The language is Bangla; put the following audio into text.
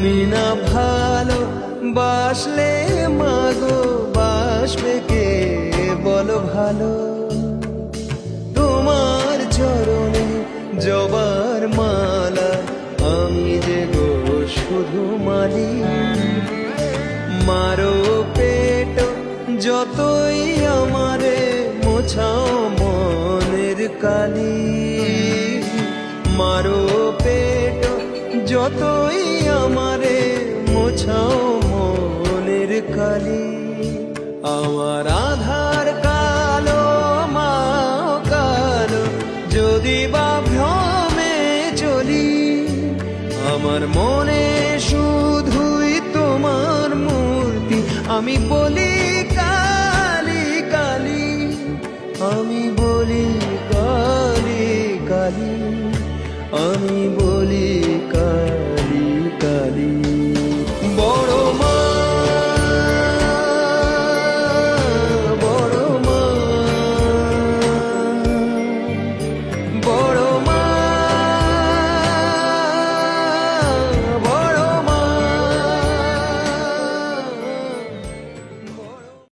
তুমি না ভালো বাসলে মাগো, বাসবে কে? বলো ভালো। তোমার চরণে জবার মালা, আমি যে গো শুধু মালি। মারো পেট যতই আমারে, মোছাও মনের কালি। মারো পেট যতই আমারে কালি আমার আধার কালো মা কালো, যদি বা ভ্রমে চলি, আমার মনে শুধুই তোমার মূর্তি। আমি বলি, কালি কালি, আমি বলি, কালি কালি, আমি বলি